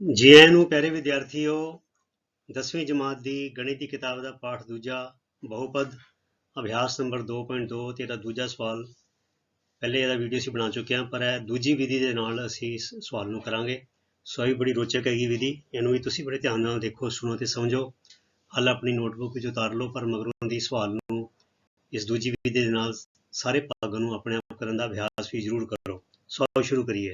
ਜੀ ਆਇਆਂ ਨੂੰ ਪਿਆਰੇ ਵਿਦਿਆਰਥੀਓ 10ਵੀਂ ਜਮਾਤ ਦੀ ਗਣਿਤ ਦੀ ਕਿਤਾਬ ਦਾ ਪਾਠ ਦੂਜਾ ਬਹੁਪਦ, ਅਭਿਆਸ ਨੰਬਰ 2.2 ਤੇ ਇਹਦਾ ਦੂਜਾ ਸਵਾਲ। ਪਹਿਲੇ ਇਹਦਾ ਵੀਡੀਓ ਅਸੀਂ ਬਣਾ ਚੁੱਕੇ ਹਾਂ, ਪਰ ਇਹ ਦੂਜੀ ਵਿਧੀ ਦੇ ਨਾਲ ਅਸੀਂ ਇਸ ਸਵਾਲ ਨੂੰ ਕਰਾਂਗੇ। ਸੋ ਇਹ ਬੜੀ ਰੋਚਕ ਹੈਗੀ ਵਿਧੀ, ਇਹਨੂੰ ਵੀ ਤੁਸੀਂ ਬੜੇ ਧਿਆਨ ਨਾਲ ਦੇਖੋ, ਸੁਣੋ ਤੇ ਸਮਝੋ। ਹੱਲ ਆਪਣੀ ਨੋਟਬੁੱਕ ਵਿੱਚ ਉਤਾਰ ਲਓ, ਪਰ ਮਗਰੋਂ ਦੀ ਸਵਾਲ ਨੂੰ ਇਸ ਦੂਜੀ ਵਿਧੀ ਦੇ ਨਾਲ ਸਾਰੇ ਭਾਗਾਂ ਨੂੰ ਆਪਣੇ ਆਪ ਕਰਨ ਦਾ ਅਭਿਆਸ ਵੀ ਜ਼ਰੂਰ ਕਰੋ। ਸੋ ਸ਼ੁਰੂ ਕਰੀਏ।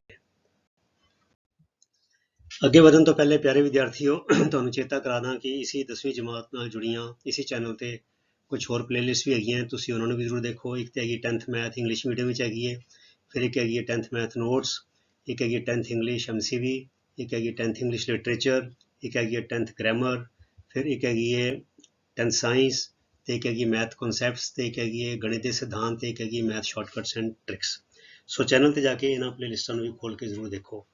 ਅੱਗੇ ਵਧਣ ਤੋਂ ਪਹਿਲੇ ਪਿਆਰੇ ਵਿਦਿਆਰਥੀਓ, ਤੁਹਾਨੂੰ ਚੇਤਾ ਕਰਾ ਦਾਂ ਕਿ ਇਸੀ 10ਵੀਂ ਜਮਾਤ ਨਾਲ ਜੁੜੀਆਂ ਇਸੀ ਚੈਨਲ ਤੇ ਕੁਝ ਹੋਰ ਪਲੇਲਿਸਟ ਵੀ ਹੈਗੀਆਂ, ਤੁਸੀਂ ਉਹਨਾਂ ਨੂੰ ਵੀ ਜ਼ਰੂਰ ਦੇਖੋ। ਇੱਕ ਤੇ ਹੈਗੀ 10th ਮੈਥ ਇੰਗਲਿਸ਼ ਮੀਡੀਅਮ ਵਿੱਚ ਹੈਗੀ ਹੈ ਫਿਰ ਇੱਕ ਹੈਗੀ ਹੈ 10th ਮੈਥ ਨੋਟਸ ਇੱਕ ਹੈਗੀ ਹੈ 10th ਇੰਗਲਿਸ਼ ਐਮਸੀਵੀ ਇੱਕ ਹੈਗੀ ਹੈ 10th ਇੰਗਲਿਸ਼ ਲਿਟਰੇਚਰ ਇੱਕ ਹੈਗੀ ਹੈ 10th ਗ੍ਰਾਮਰ ਫਿਰ ਇੱਕ ਹੈਗੀ ਹੈ 10th ਸਾਇੰਸ ਤੇ ਇੱਕ ਹੈਗੀ ਮੈਥ ਕਨਸੈਪਟਸ ਤੇ ਇੱਕ ਹੈਗੀ ਹੈ ਗਣਿਤ ਦੇ ਸਿਧਾਂਤ, ਤੇ ਇੱਕ ਹੈਗੀ math shortcuts and tricks so channel ਤੇ ਜਾ ਕੇ ਇਹਨਾਂ ਪਲੇਲਿਸਟਾਂ ਨੂੰ ਵੀ ਖੋਲ ਕੇ ਜ਼ਰੂਰ ਦੇਖੋ।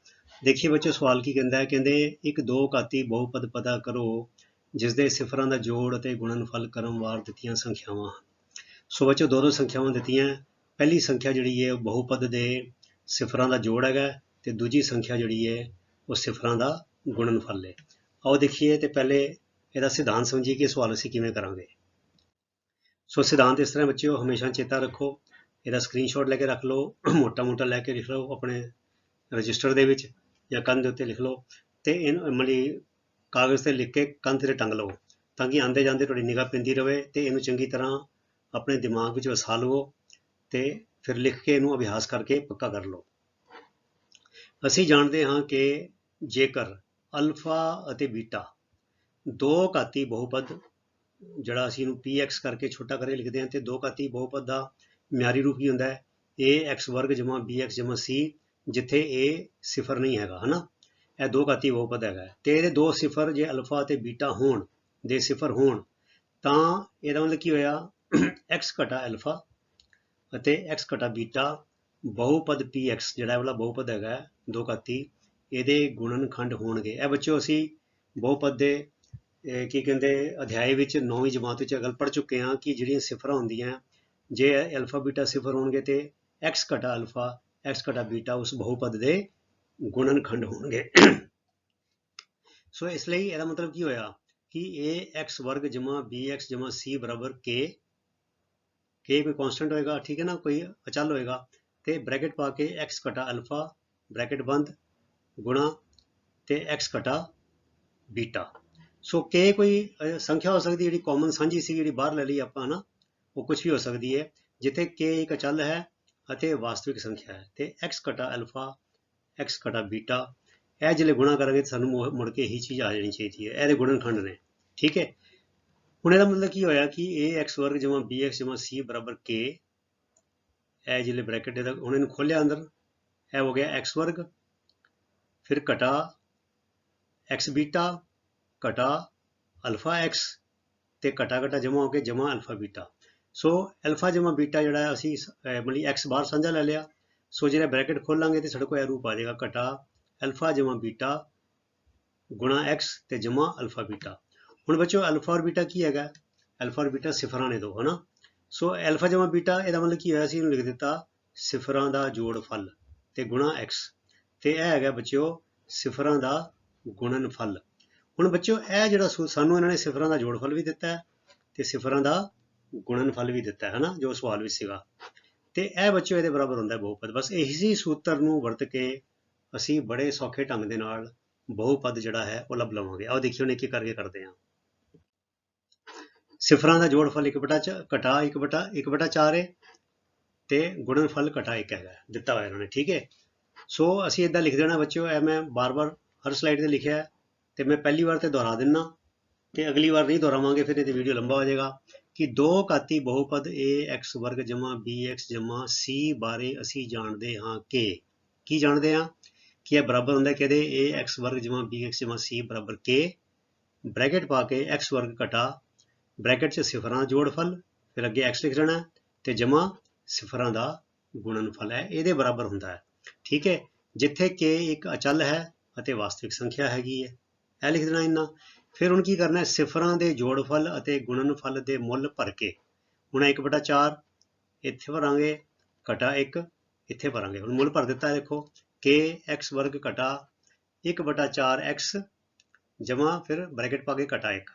ਦੇਖੀਏ ਬੱਚੋ ਸਵਾਲ ਕੀ ਕਹਿੰਦਾ ਹੈ? ਕਹਿੰਦੇ, ਇੱਕ ਦੋ ਘਾਤੀ ਬਹੁਪਦ ਪਤਾ ਕਰੋ ਜਿਸ ਦੇ ਸਿਫਰਾਂ ਦਾ ਜੋੜ ਅਤੇ ਗੁਣਨਫਲ ਕਰਮਵਾਰ ਦਿੱਤੀਆਂ ਸੰਖਿਆਵਾਂ ਹਨ। ਸੋ ਬੱਚੋ ਦੋ ਦੋ ਸੰਖਿਆਵਾਂ ਦਿੱਤੀਆਂ। ਪਹਿਲੀ ਸੰਖਿਆ ਜਿਹੜੀ ਹੈ, ਉਹ ਬਹੁਪਦ ਦੇ ਸਿਫਰਾਂ ਦਾ ਜੋੜ ਹੈਗਾ ਤੇ ਦੂਜੀ ਸੰਖਿਆ ਜਿਹੜੀ ਹੈ, ਉਹ ਸਿਫਰਾਂ ਦਾ ਗੁਣਨਫਲ ਹੈ। ਆਓ ਦੇਖੀਏ ਤੇ ਪਹਿਲੇ ਇਹਦਾ ਸਿਧਾਂਤ ਸਮਝੀਏ ਕਿ ਸਵਾਲ ਅਸੀਂ ਕਿਵੇਂ ਕਰਾਂਗੇ। ਸੋ ਸਿਧਾਂਤ ਇਸ ਤਰ੍ਹਾਂ ਬੱਚਿਓ, ਹਮੇਸ਼ਾ ਚੇਤਾ ਰੱਖੋ। ਇਹਦਾ ਸਕਰੀਨਸ਼ਾਟ ਲੈ ਕੇ ਰੱਖ ਲਓ, ਮੋਟਾ ਮੋਟਾ ਲੈ ਕੇ ਲਿਖ ਲਓ ਆਪਣੇ ਰਜਿਸਟਰ ਦੇ ਵਿੱਚ। ਜਾਂ ਕੰਧ ਦੇ ਉੱਤੇ ਲਿਖ ਲਓ ਤੇ ਇਹਨੂੰ ਮਤਲਬ ਕਾਗਜ਼ ਤੇ ਲਿਖ ਕੇ ਕੰਧ ਤੇ ਟੰਗ ਲਓ ਤਾਂ ਕਿ ਆਂਦੇ ਜਾਂਦੇ ਤੁਹਾਡੀ ਨਿਗਾਹ ਪੈਂਦੀ ਰਹੇ ਤੇ ਇਹਨੂੰ ਚੰਗੀ ਤਰ੍ਹਾਂ ਆਪਣੇ ਦਿਮਾਗ ਵਿੱਚ ਵਸਾ ਲਵੋ ਤੇ ਫਿਰ ਲਿਖ ਕੇ ਇਹਨੂੰ ਅਭਿਆਸ ਕਰਕੇ ਪੱਕਾ ਕਰ ਲਓ। ਅਸੀਂ ਜਾਣਦੇ ਹਾਂ ਕਿ ਜੇਕਰ ਅਲਫਾ ਅਤੇ ਬੀਟਾ ਦੋ ਘਾਤੀ ਬਹੁਪਦ ਜਿਹੜਾ ਅਸੀਂ ਇਹਨੂੰ px ਕਰਕੇ ਛੋਟਾ ਕਰਕੇ ਲਿਖਦੇ ਹਾਂ ਤੇ ਦੋ ਘਾਤੀ ਬਹੁਪਦ ਦਾ ਮਿਆਰੀ ਰੂਪ ਕੀ ਹੁੰਦਾ ਹੈ? Ax ਵਰਗ ਜਮਾ bx ਜਮਾ c ਜਿੱਥੇ ਇਹ ਸਿਫਰ ਨਹੀਂ ਹੈਗਾ ਹਨਾ? ਇਹ ਦੋ ਘਾਤੀ ਬਹੁਪਦ ਹੈਗਾ। ਹੈ। ਤੇ ਇਹਦੇ ਦੋ ਸਿਫਰ ਜੇ ਅਲਫਾ ਤੇ ਬੀਟਾ ਹੋਣ ਦੇ ਸਿਫਰ ਹੋਣ ਤਾਂ ਇਹਦਾ ਮਤਲਬ ਕੀ ਹੋਇਆ? X ਘਟਾ ਅਲਫਾ ਅਤੇ x ਘਟਾ ਬੀਟਾ ਬਹੁਪਦ px ਜਿਹੜਾ ਇਹ ਵਾਲਾ ਬਹੁਪਦ ਹੈਗਾ ਹੈ, ਦੋ ਘਾਤੀ ਇਹਦੇ ਗੁਣਨਖੰਡ ਹੋਣਗੇ। ਇਹ ਬੱਚਿਓ ਅਸੀਂ ਬਹੁਪਦ ਦੇ ਕੀ ਕਹਿੰਦੇ ਅਧਿਆਏ ਵਿੱਚ 9ਵੀਂ ਜਮਾਤ ਵਿੱਚ ਗੱਲ ਪੜ ਚੁੱਕੇ ਹਾਂ ਕਿ ਜਿਹੜੀਆਂ ਸਿਫਰਾਂ ਹੁੰਦੀਆਂ ਜੇ ਅਲਫਾ ਬੀਟਾ ਸਿਫਰ ਹੋਣਗੇ ਤੇ x ਘਟਾ ਅਲਫਾ x ਘਟਾ ਬੀਟਾ ਉਸ ਬਹੁਪਦ ਦੇ ਗੁਣਨਖੰਡ ਹੋਣਗੇ। ਸੋ ਇਸ ਲਈ ਇਹਦਾ ਮਤਲਬ ਕੀ ਹੋਇਆ ਕਿ ax ਵਰਗ ਜਮਾ bx ਜਮਾ c ਬਰਾਬਰ k k ਕੋਈ ਕਾਂਸਟੈਂਟ ਹੋਏਗਾ, ਠੀਕ ਹੈ ਨਾ, ਕੋਈ ਅਚਲ ਹੋਏਗਾ। ਤੇ ਬ੍ਰੈਕਟ ਪਾ ਕੇ x ਘਟਾ ਅਲਫਾ, ਬ੍ਰੈਕਟ ਬੰਦ ਗੁਣਾ ਤੇ x ਘਟਾ ਬੀਟਾ। ਸੋ k ਕੋਈ ਸੰਖਿਆ ਹੋ ਸਕਦੀ ਜਿਹੜੀ ਕਾਮਨ ਸਾਂਝੀ ਸੀ, ਜਿਹੜੀ ਬਾਹਰ ਲੈ ਲਈ ਆਪਾਂ ਨਾ ਉਹ ਕੁਝ ਵੀ ਹੋ ਸਕਦੀ ਹੈ। ਜਿੱਥੇ k ਇੱਕ ਅਚਲ ਹੈ ਅਤੇ ਵਾਸਤਵਿਕ ਸੰਖਿਆ ਹੈ। ਤੇ x ਘਟਾ ਅਲਫਾ x ਘਟਾ ਬੀਟਾ ਇਹ ਜਿਹੜੇ ਗੁਣਾ ਕਰਾਂਗੇ ਤਾਂ ਸਾਨੂੰ ਮੁੜ- ਕੇ ਇਹੀ ਚੀਜ਼ ਆ ਜਾਣੀ ਚਾਹੀਦੀ ਹੈ। ਇਹਦੇ ਗੁਣਨਖੰਡ ਨੇ। ਠੀਕ ਹੈ? ਹੁਣ ਇਹਦਾ ਮਤਲਬ ਕੀ ਹੋਇਆ ਕਿ ax ਵਰਗ ਜਮਾ bx ਜਮਾ c ਬਰਾਬਰ k, ਇਹ ਜਿਹੜੇ ਬ੍ਰੈਕਟ ਇਹਦਾ ਹੁਣ ਇਹਨੂੰ ਖੋਲਿਆ ਅੰਦਰ। ਇਹ ਹੋ ਗਿਆ x ਵਰਗ। ਫਿਰ ਘਟਾ x ਬੀਟਾ ਘਟਾ ਅਲਫਾ x ਤੇ ਘਟਾ ਘਟਾ ਜਮਾ ਹੋ ਕੇ ਜਮਾ ਅਲਫਾ ਬੀਟਾ ਸੋ ਅਲਫਾ ਜਮਾ ਬੀਟਾ ਜਿਹੜਾ ਹੈ, ਅਸੀਂ ਮਤਲਬ x ਬਾਹਰ ਸਾਂਝਾ ਲੈ ਲਿਆ। ਸੋ ਜਿਹੜਾ ਬ੍ਰੈਕਟ ਖੋਲਾਂਗੇ ਤੇ ਸਾਡੇ ਕੋਲ ਇਹ ਰੂਪ ਆ ਜਾਏਗਾ ਘਟਾ ਅਲਫਾ ਜਮਾ ਬੀਟਾ ਗੁਣਾ x ਤੇ ਜਮਾ ਅਲਫਾ ਬੀਟਾ ਹੁਣ ਬੱਚੋ ਅਲਫਾ ਔਰ ਬੀਟਾ ਕੀ ਹੈਗਾ? ਅਲਫਾ ਔਰ ਬੀਟਾ ਸਿਫਰਾਂ ਨੇ ਦੋ, ਹਨਾ? ਸੋ ਅਲਫਾ ਜਮਾ ਬੀਟਾ ਇਹਦਾ ਮਤਲਬ ਕੀ ਹੋਇਆ ਸੀ? ਇਹਨੂੰ ਲਿਖ ਦਿੱਤਾ ਸਿਫਰਾਂ ਦਾ ਜੋੜ ਫਲ ਤੇ ਗੁਣਾ x ਤੇ ਇਹ ਹੈਗਾ ਬੱਚਿਓ, ਸਿਫਰਾਂ ਦਾ ਗੁਣਨਫਲ ਹੁਣ ਬੱਚਿਓ, ਇਹ ਜਿਹੜਾ ਸਾਨੂੰ ਇਹਨਾਂ ਨੇ ਸਿਫਰਾਂ ਦਾ ਜੋੜਫਲ ਵੀ ਦਿੱਤਾ ਹੈ ਤੇ ਸਿਫਰਾਂ ਦਾ ਗੁਣਨਫਲ ਵੀ ਦਿੱਤਾ ਹੈ ਹਨਾ ਜੋ ਸਵਾਲ ਵਿੱਚ ਸੀਗਾ। ਤੇ ਇਹ ਬੱਚਿਓ ਇਹਦੇ ਬਰਾਬਰ ਹੁੰਦਾ ਹੈ ਬਹੁਪਦ। ਬਸ ਇਹੀ ਸੂਤਰ ਨੂੰ ਵਰਤ ਕੇ ਅਸੀਂ ਬੜੇ ਸੌਖੇ ਢੰਗ ਦੇ ਨਾਲ ਬਹੁਪਦ ਜਿਹੜਾ ਹੈ ਉਹ ਲੱਭ ਲਵਾਂਗੇ। ਆਓ ਦੇਖਿਓ ਨੇ ਕੀ ਕਰਕੇ ਕਰਦੇ ਹਾਂ। ਸਿਫਰਾਂ ਦਾ ਜੋੜਫਲ 1 ਬਟਾ ਘਟਾ 1 ਬਟਾ 1 ਬਟਾ 4 ਹੈ ਤੇ ਗੁਣਨਫਲ ਘਟਾ 1 ਹੈਗਾ ਦਿੱਤਾ ਹੋਇਆ ਇਹਨਾਂ ਨੇ, ਠੀਕ ਹੈ ਸੋ ਅਸੀਂ ਇਦਾਂ ਲਿਖ ਦੇਣਾ ਬੱਚਿਓ, ਇਹ ਮੈਂ ਬਾਰ-ਬਾਰ ਹਰ ਸਲਾਈਡ ਤੇ ਲਿਖਿਆ ਤੇ ਮੈਂ ਪਹਿਲੀ ਵਾਰ ਤੇ ਦੁਹਰਾ ਦਿੰਨਾ। ਤੇ ਅਗਲੀ ਵਾਰ ਨਹੀਂ ਦੁਹਰਾਵਾਂਗੇ, ਫਿਰ ਇਹ ਤੇ ਵੀਡੀਓ ਲੰਬਾ ਹੋ ਜਾਏਗਾ। ਕਿ ਦੋ ਘਾਤੀ ਬਹੁਪਦ ax ਵਰਗ bx c ਬਾਰੇ ਅਸੀਂ ਜਾਣਦੇ ਹਾਂ ਕਿ, ਕੀ ਜਾਣਦੇ ਹਾਂ? ਕਿ ਇਹ ਬਰਾਬਰ ਹੁੰਦਾ ਕਿਹਦੇ? Ax ਵਰਗ bx c ਬਰਾਬਰ k ਬ੍ਰੈਕਟ ਪਾ ਕੇ x ਵਰਗ ਘਟਾ, ਬ੍ਰੈਕਟ 'ਚ ਸਿਫਰਾਂ ਦਾ ਜੋੜਫਲ ਫਿਰ ਅੱਗੇ x ਲਿਖ ਲੈਣਾ ਤੇ ਜਮਾ ਸਿਫਰਾਂ ਦਾ ਗੁਣਨਫਲ ਹੈ, ਇਹਦੇ ਬਰਾਬਰ ਹੁੰਦਾ ਹੈ। ਠੀਕ ਹੈ? ਜਿੱਥੇ k ਇੱਕ ਅਚਲ ਹੈ ਅਤੇ ਵਾਸਤਵਿਕ ਸੰਖਿਆ ਹੈਗੀ ਹੈ। ਇਹ ਲਿਖ ਦੇਣਾ ਇੰਨਾ। ਫਿਰ ਹੁਣ ਕੀ ਕਰਨਾ ਹੈ? ਸਿਫਰਾਂ ਦੇ ਜੋੜਫਲ ਅਤੇ ਗੁਣਨਫਲ ਦੇ ਮੁੱਲ ਭਰ ਕੇ। ਹੁਣ 1/4 ਇੱਥੇ ਭਰਾਂਗੇ ਘਟਾ 1 ਇੱਥੇ ਭਰਾਂਗੇ। ਹੁਣ ਮੁੱਲ ਭਰ ਦਿੱਤਾ ਹੈ, ਦੇਖੋ। K x ਵਰਗ ਘਟਾ 1/4x ਜਮਾ, ਫਿਰ ਬ੍ਰੈਕਟ ਪਾ ਕੇ ਘਟਾ 1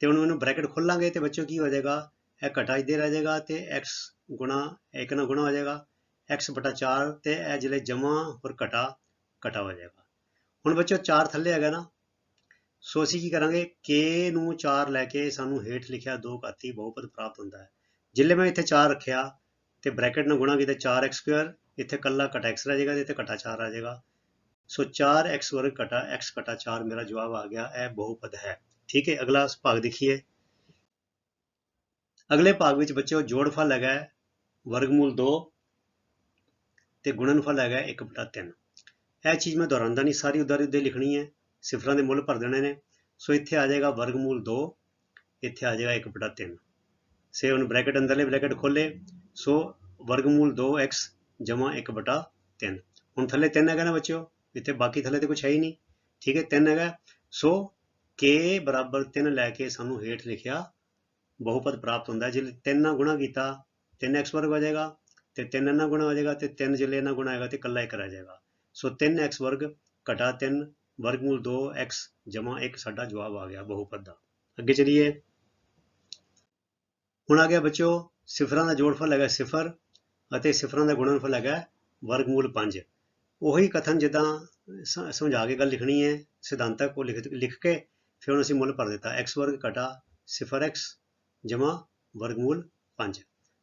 ਤੇ ਹੁਣ ਮੈਨੂੰ ਬ੍ਰੈਕਟ ਖੋਲਾਂਗੇ ਤੇ ਬੱਚੋ ਕੀ ਹੋ ਜਾਏਗਾ? ਇਹ ਘਟਾ ਇੱਧਰ ਰਹਿ ਜਾਏਗਾ ਤੇ x ਗੁਣਾ 1 ਨਾਲ ਗੁਣਾ ਹੋ ਜਾਏਗਾ। X ਬਟਾ 4 ਤੇ ਇਹ ਜਿਹੜੇ ਜਮਾ ਔਰ ਘਟਾ ਘਟਾ ਹੋ ਜਾਏਗਾ। ਹੁਣ ਬੱਚੋ 4 ਥੱਲੇ ਹੈਗਾ ਨਾ ਸੋ ਅਸੀਂ ਕੀ ਕਰਾਂਗੇ? K ਨੂੰ 4 ਲੈ ਕੇ ਸਾਨੂੰ ਹੇਠ ਲਿਖਿਆ ਦੋ ਘਾਤੀ ਬਹੁਪਦ ਪ੍ਰਾਪਤ ਹੁੰਦਾ ਹੈ। ਜਿੱਲੇ ਮੈਂ ਇੱਥੇ 4 ਰੱਖਿਆ ਤੇ ਬ੍ਰੈਕਟ ਨਾਲ ਗੁਣਾ ਕੀਤਾ 4x ਸਕੁਅਰ, ਇੱਥੇ ਕੱਲਾ ਘਟਾ x ਰਹਿ ਜਾਏਗਾ ਤੇ ਇੱਥੇ ਘਟਾ 4 ਆ ਜਾਏਗਾ। ਸੋ 4x ਵਰਗ ਘਟਾ x ਘਟਾ 4 ਮੇਰਾ ਜਵਾਬ ਆ ਗਿਆ, ਇਹ ਬਹੁਪਦ ਹੈ। ਠੀਕ ਹੈ, ਅਗਲਾ ਭਾਗ ਦੇਖੀਏ। ਅਗਲੇ ਭਾਗ ਵਿੱਚ ਬੱਚਿਓ ਜੋੜਫਲ ਹੈਗਾ ਹੈ, ਵਰਗਮੂਲ 2 ਤੇ ਗੁਣਨਫਲ ਹੈਗਾ 1/3 ਇਹ ਚੀਜ਼ ਮੈਂ ਦੁਹਰਾਉਂਦਾ ਨਹੀਂ, ਸਾਰੀ ਉਦਾਰੀ ਉੱਤੇ ਲਿਖਣੀ ਹੈ। ਸਿਫਰਾਂ ਦੇ ਮੁੱਲ ਭਰ ਦੇਣੇ ਨੇ। ਸੋ ਇੱਥੇ ਆ ਜਾਏਗਾ ਵਰਗਮੂਲ 2 ਇੱਥੇ ਆ ਜਾਏਗਾ 1/3 ਸੇ ਹੁਣ ਬ੍ਰੈਕਟ ਅੰਦਰਲੇ ਬ੍ਰੈਕਟ ਖੋਲੇ ਸੋ ਵਰਗਮੂਲ 2x ਜਮਾ 1/3 ਹੁਣ ਥੱਲੇ 3 ਹੈਗਾ ਨਾ ਬੱਚਿਓ, ਇੱਥੇ ਬਾਕੀ ਥੱਲੇ ਤੇ ਕੁਝ ਹੈ ਹੀ ਨਹੀਂ। ਠੀਕ ਹੈ 3 ਹੈਗਾ। ਸੋ k ਬਰਾਬਰ 3 ਲੈ ਕੇ ਸਾਨੂੰ ਹੇਠ ਲਿਖਿਆ ਬਹੁਪਦ ਪ੍ਰਾਪਤ ਹੁੰਦਾ। ਜੇ 3 ਨਾਲ ਗੁਣਾ ਕੀਤਾ 3x ਵਰਗ ਹੋ ਜਾਏਗਾ, ਤੇ 3 ਨਾਲ ਗੁਣਾ ਹੋ ਜਾਏਗਾ ਤੇ 3 ਜਿਲੇ ਨਾਲ ਗੁਣਾ ਹੋਏਗਾ ਤੇ ਇਕੱਲਾ ਇੱਕ ਰਹਿ ਜਾਏਗਾ। ਸੋ 3x ਵਰਗ ਘਟਾ 3 ਵਰਗਮੂਲ 2x ਜਮਾ 1 ਸਾਡਾ ਜਵਾਬ ਆ ਗਿਆ ਬਹੁਪਦ ਦਾ। ਅੱਗੇ ਚਲੀਏ। ਹੁਣ ਆ ਗਿਆ ਬੱਚਿਓ, ਸਿਫਰਾਂ ਦਾ ਜੋੜਫਲ ਹੈਗਾ ਸਿਫਰ ਅਤੇ ਸਿਫਰਾਂ ਦਾ ਗੁਣਨਫਲ ਹੈਗਾ ਵਰਗਮੂਲ 5 ਉਹੀ ਕਥਨ ਜਿੱਦਾਂ ਸਮਝਾ ਕੇ ਗੱਲ ਲਿਖਣੀ ਹੈ ਸਿਧਾਂਤਕ ਉਹ ਲਿਖ ਲਿਖ ਕੇ ਫਿਰ ਉਹਨੂੰ ਅਸੀਂ ਮੁੱਲ ਭਰ ਦਿੱਤਾ। x ਵਰਗ ਘਟਾ ਸਿਫਰ x ਜਮਾ ਵਰਗਮੂਲ 5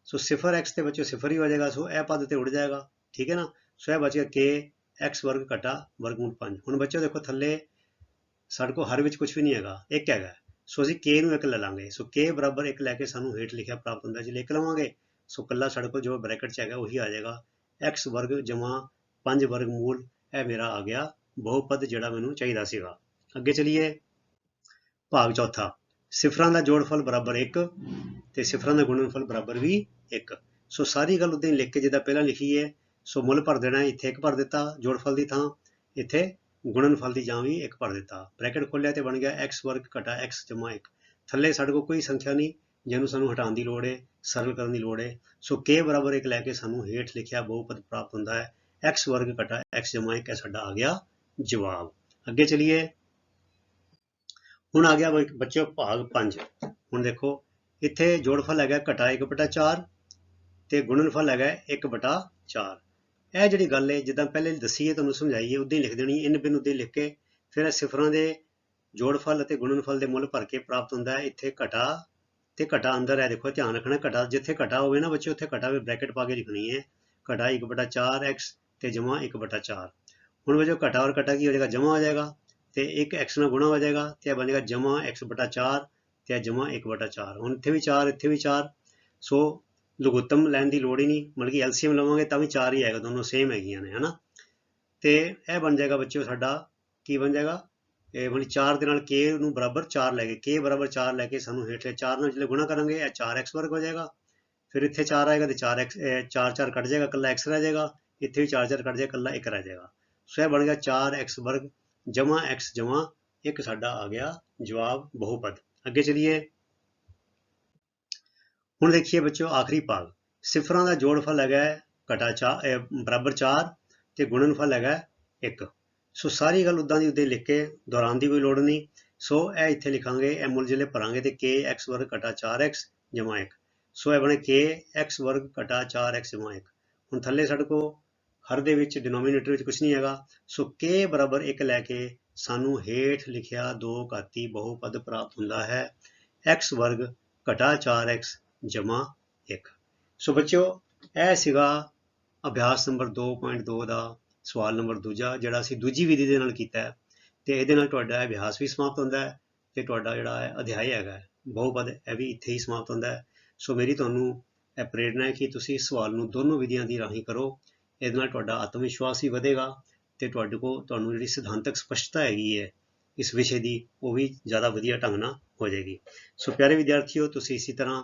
ਸੋ ਸਿਫਰ x ਤੇ ਬੱਚਿਓ ਸਿਫਰ ਹੀ ਹੋ ਜਾਏਗਾ, ਸੋ ਇਹ ਪਦ ਤੇ ਉੜ ਜਾਏਗਾ। ਠੀਕ ਹੈ ਨਾ? ਸੋ ਇਹ ਬਚ ਗਿਆ k x ਵਰਗ ਘਟਾ ਵਰਗਮੂਲ 5 ਹੁਣ ਬੱਚਿਓ ਦੇਖੋ ਥੱਲੇ ਸਾਡੇ ਕੋਲ ਹਰ ਵਿੱਚ ਕੁਝ ਵੀ ਨਹੀਂ ਹੈਗਾ, ਇੱਕ ਹੈਗਾ। ਸੋ ਅਸੀਂ k ਨੂੰ ਇੱਕ ਲੈ ਲਾਂਗੇ। ਸੋ k ਬਰਾਬਰ ਇੱਕ ਲੈ ਕੇ ਸਾਨੂੰ ਹੇਠ ਲਿਖਿਆ ਪ੍ਰਾਪਤ ਹੁੰਦਾ, ਜੇ ਲਿਖ ਲਵਾਂਗੇ, ਸੋ ਕੱਲਾ ਸਾਡੇ ਕੋਲ ਜੋ ਬ੍ਰੈਕਟ 'ਚ ਹੈਗਾ ਉਹੀ ਆ ਜਾਏਗਾ। X ਵਰਗ ਜਮਾ 5 ਵਰਗਮੂਲ ਇਹ ਮੇਰਾ ਆ ਗਿਆ ਬਹੁਪਦ ਜਿਹੜਾ ਮੈਨੂੰ ਚਾਹੀਦਾ ਸੀਗਾ। ਅੱਗੇ ਚਲੀਏ। ਭਾਗ ਚੌਥਾ। ਸਿਫਰਾਂ ਦਾ ਜੋੜਫਲ ਬਰਾਬਰ 1 ਤੇ ਸਿਫਰਾਂ ਦਾ ਗੁਣਨਫਲ ਬਰਾਬਰ ਵੀ 1 ਸੋ ਸਾਰੀ ਗੱਲ ਉਦਾਂ ਹੀ ਲਿਖ ਕੇ ਜਿੱਦਾਂ ਪਹਿਲਾਂ ਲਿਖੀ ਹੈ ਸੋ ਮੁੱਲ ਭਰ ਦੇਣਾ ਇੱਥੇ ਇੱਕ ਭਰ ਦਿੱਤਾ ਜੋੜਫਲ ਦੀ ਥਾਂ, ਇੱਥੇ ਗੁਣਨਫਲ ਦੀ ਜਾਂ ਵੀ ਇੱਕ ਭਰ ਦਿੱਤਾ। ਬ੍ਰੈਕਟ ਖੋਲਿਆ ਤੇ ਬਣ ਗਿਆ x ਵਰਗ ਘਟਾ x ਜਮਾ 1 ਥੱਲੇ ਸਾਡੇ ਕੋਲ ਕੋਈ ਸੰਖਿਆ ਨਹੀਂ, ਜਿਹਨੂੰ ਸਾਨੂੰ ਹਟਾਉਣ ਦੀ ਲੋੜ ਹੈ, ਸਰਲ ਕਰਨ ਦੀ ਲੋੜ ਹੈ। ਸੋ k ਬਰਾਬਰ 1 ਲੈ ਕੇ ਸਾਨੂੰ ਹੇਠ ਲਿਖਿਆ ਬਹੁਪਦ ਪ੍ਰਾਪਤ ਹੁੰਦਾ ਹੈ, x ਵਰਗ ਘਟਾ x ਜਮਾ 1 ਇਹ ਸਾਡਾ ਆ ਗਿਆ ਜਵਾਬ। ਅੱਗੇ ਚਲੀਏ। ਹੁਣ ਆ ਗਿਆ ਬ- ਬੱਚਿਓ ਭਾਗ 5 ਹੁਣ ਦੇਖੋ, ਇੱਥੇ ਜੋੜਫਲ ਹੈਗਾ ਘਟਾ 1/4 ਤੇ ਗੁਣਨਫਲ ਹੈਗਾ 1/4 ਇਹ ਜਿਹੜੀ ਗੱਲ ਹੈ, ਜਿੱਦਾਂ ਪਹਿਲੇ ਦੱਸੀ ਹੈ ਤੁਹਾਨੂੰ ਸਮਝਾਈ ਹੈ ਉਦਾਂ ਹੀ ਲਿਖ ਦੇਣੀ ਇਨ ਬਿਨ ਉਦਾਂ ਲਿਖ ਕੇ ਫਿਰ ਇਹ ਸਿਫਰਾਂ ਦੇ ਜੋੜਫਲ ਅਤੇ ਗੁਣਨਫਲ ਦੇ ਮੁੱਲ ਭਰ ਕੇ ਪ੍ਰਾਪਤ ਹੁੰਦਾ ਹੈ। ਇੱਥੇ ਘਟਾ ਤੇ ਘਟਾ ਅੰਦਰ ਹੈ। ਦੇਖੋ, ਧਿਆਨ ਰੱਖਣਾ, ਘਟਾ ਜਿੱਥੇ ਘਟਾ ਹੋਵੇ ਨਾ ਬੱਚੇ, ਉੱਥੇ ਘਟਾ ਵੀ ਬ੍ਰੈਕਟ ਪਾ ਕੇ ਲਿਖਣੀ ਹੈ। ਘਟਾ 1/4x ਤੇ ਜਮਾ 1/4 ਹੁਣ ਬੱਚੋ ਘਟਾ ਔਰ ਘਟਾ ਕੀ ਹੋ ਜਾਏਗਾ? ਜਮਾ ਹੋ ਜਾਏਗਾ ਤੇ ਇੱਕ x ਨਾਲ ਗੁਣਾ ਹੋ ਜਾਏਗਾ ਤੇ ਇਹ ਬਣ ਜਾਏਗਾ ਜਮਾ x ਬਟਾ 4 ਤੇ ਇਹ ਜਮਾ 1 ਬਟਾ 4 ਹੁਣ ਇੱਥੇ ਵੀ 4 ਇੱਥੇ ਵੀ 4 ਸੋ ਲਘੁੱਤਮ ਲੈਣ ਦੀ ਲੋੜ ਹੀ ਨਹੀਂ, ਮਤਲਬ ਕਿ ਐਲਸੀਐਮ ਲਵਾਂਗੇ ਤਾਂ ਵੀ 4 ਹੀ ਆਏਗਾ, ਦੋਨੋਂ ਸੇਮ ਹੈਗੀਆਂ ਨੇ, ਹਨਾ? ਤੇ ਇਹ ਬਣ ਜਾਏਗਾ ਬੱਚਿਓ ਸਾਡਾ, ਕੀ ਬਣ ਜਾਏਗਾ? ਇਹ ਮਤਲਬ 4 ਦੇ ਨਾਲ k ਨੂੰ ਬਰਾਬਰ 4 ਲੈ ਕੇ, k ਬਰਾਬਰ 4 ਲੈ ਕੇ ਸਾਨੂੰ ਹੇਠਲੇ 4 ਨਾਲ ਜਦੋਂ ਗੁਣਾ ਕਰਾਂਗੇ, ਇਹ 4x ਵਰਗ ਹੋ ਜਾਏਗਾ। ਫਿਰ ਇੱਥੇ 4 ਆਏਗਾ ਤੇ 4x 4 4 ਕੱਟ ਜਾਏਗਾ, ਇਕੱਲਾ x ਰਹਿ ਜਾਏਗਾ। ਇੱਥੇ ਵੀ 4 4 ਕੱਟ ਜਾਏਗਾ, ਇਕੱਲਾ 1 ਰਹਿ ਜਾਏਗਾ। ਸੋ ਇਹ ਬਣ ਗਿਆ 4x ਵਰਗ ਜਮਾ x ਜਮਾ 1 ਸਾਡਾ ਆ ਗਿਆ ਜਵਾਬ ਬਹੁਪਦ। ਅੱਗੇ ਚਲੀਏ। ਹੁਣ ਦੇਖੀਏ ਬੱਚਿਓ ਆਖਰੀ ਭਾਗ। ਸਿਫਰਾਂ ਦਾ ਜੋੜਫਲ ਹੈਗਾ ਘਟਾ 4 ਬਰਾਬਰ 4 ਤੇ ਗੁਣਨਫਲ ਹੈਗਾ 1 ਸੋ ਸਾਰੀ ਗੱਲ ਉਦਾਂ ਦੀ ਉਦਾਂ ਲਿਖ ਕੇ ਦੁਹਰਾਉਣ ਦੀ ਕੋਈ ਲੋੜ ਨਹੀਂ। ਸੋ ਇਹ ਇੱਥੇ ਲਿਖਾਂਗੇ, ਇਹ ਮੁੱਲ ਜਿਹੜੇ ਭਰਾਂਗੇ ਤੇ k x ਵਰਗ ਘਟਾ 4x ਜਮਾ 1 ਸੋ ਇਹ ਬਣੇ k x ਵਰਗ ਘਟਾ 4x ਜਮਾ 1 ਹੁਣ ਥੱਲੇ ਸਾਡੇ ਕੋ ਹਰ ਦੇ ਵਿੱਚ ਡਿਨੋਮੀਨੇਟਰ ਵਿੱਚ ਕੁਝ ਨਹੀਂ ਹੈਗਾ। ਸੋ k ਬਰਾਬਰ 1 ਲੈ ਕੇ ਸਾਨੂੰ ਹੇਠ ਲਿਖਿਆ ਦੋ ਘਾਤੀ ਬਹੁਪਦ ਪ੍ਰਾਪਤ ਹੁੰਦਾ ਹੈ। x ਵਰਗ ਘਟਾ 4x ਜਮਾ 1 ਸੋ ਬੱਚਿਓ ਇਹ ਸੀਗਾ ਅਭਿਆਸ ਨੰਬਰ 2.2 ਦਾ ਸਵਾਲ ਨੰਬਰ ਦੂਜਾ ਜਿਹੜਾ ਅਸੀਂ ਦੂਜੀ ਵਿਧੀ ਦੇ ਨਾਲ ਕੀਤਾ ਹੈ। ਤੇ ਇਹਦੇ ਨਾਲ ਤੁਹਾਡਾ ਅਭਿਆਸ ਵੀ ਸਮਾਪਤ ਹੁੰਦਾ ਹੈ ਤੇ ਤੁਹਾਡਾ ਜਿਹੜਾ ਹੈ ਅਧਿਆਇ ਹੈਗਾ ਹੈ, ਬਹੁਪਦ ਇਹ ਵੀ ਇੱਥੇ ਹੀ ਸਮਾਪਤ ਹੁੰਦਾ ਹੈ। ਸੋ ਮੇਰੀ ਤੁਹਾਨੂੰ ਇਹ ਪ੍ਰੇਰਣਾ ਹੈ ਕਿ ਤੁਸੀਂ ਇਸ ਸਵਾਲ ਨੂੰ ਦੋਨੋਂ ਵਿਧੀਆਂ ਦੀ ਰਾਹੀਂ ਕਰੋ। ਇਹਦੇ ਨਾਲ ਤੁਹਾਡਾ ਆਤਮ ਵਿਸ਼ਵਾਸ ਵੀ ਵਧੇਗਾ ਤੇ ਤੁਹਾਡੇ ਕੋਲ ਤੁਹਾਨੂੰ ਜਿਹੜੀ ਸਿਧਾਂਤਕ ਸਪਸ਼ਟਤਾ ਹੈਗੀ ਹੈ ਇਸ ਵਿਸ਼ੇ ਦੀ ਉਹ ਵੀ ਜ਼ਿਆਦਾ ਵਧੀਆ ਢੰਗ ਨਾਲ ਹੋ ਜਾਏਗੀ। ਸੋ ਪਿਆਰੇ ਵਿਦਿਆਰਥੀਓ ਤੁਸੀਂ ਇਸੇ ਤਰ੍ਹਾਂ